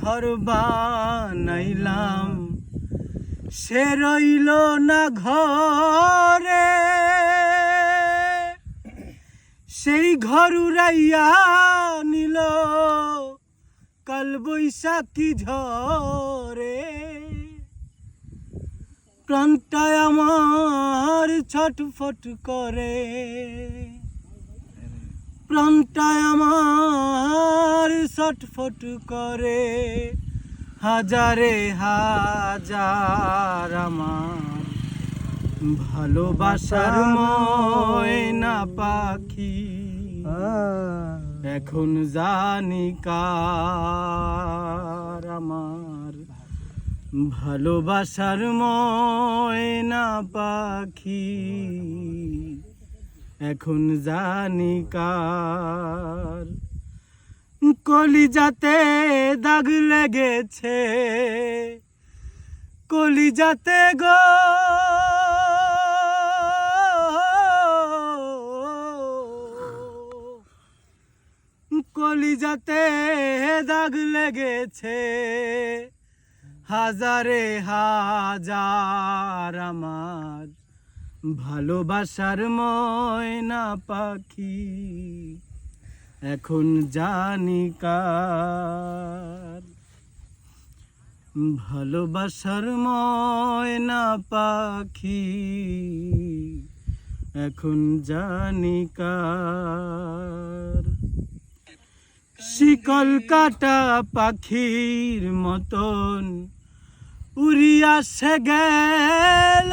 ঘর বানাইলাম। সে রইল না ঘরে। সেই ঘর উড়াইয়া নিল কাল বৈশাখী ঝরে। প্রাণটায় আমার ছটফট করে। প্রাণটায় আমার ছটফট করে। হাজারে হাজার আমার ভালোবাসার ময়না পাখি। এখন জানি কার আমার ভালোবাসার ময়না পাখি। এখন জানি কার। কলিজাতে দাগ লেগেছে। কলিজাতে গো। কলিজাতে দাগ লেগেছে। হাজারে হাজার আমার। ভালোবাসার ময়না পাখি, এখন জানি কার। ভালোবাসার ময়না পাখি, এখন জানি কার। শিকল কাটা পাখির মতন উড়িয়া সে গেল।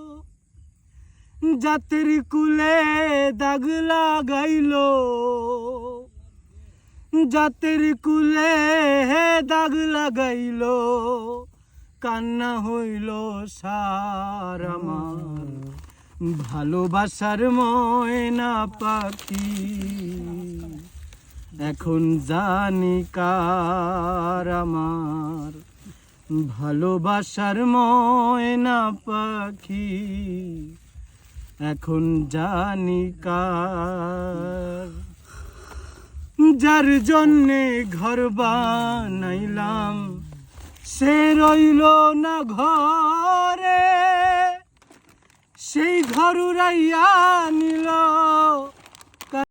জাতির কুলে দাগ লাগাইল। জাতির কুলে দাগ লাগাইল। কান্না হইল সার আমার। ভালোবাসার ময়না পাখি। এখন জানি কার আমার। ভালোবাসার ময়না পাখি। এখন জানি কার। যার জন্যে ঘর বানাইলাম, সে রইল না ঘরে। সেই ঘর উড়াইয়া নিল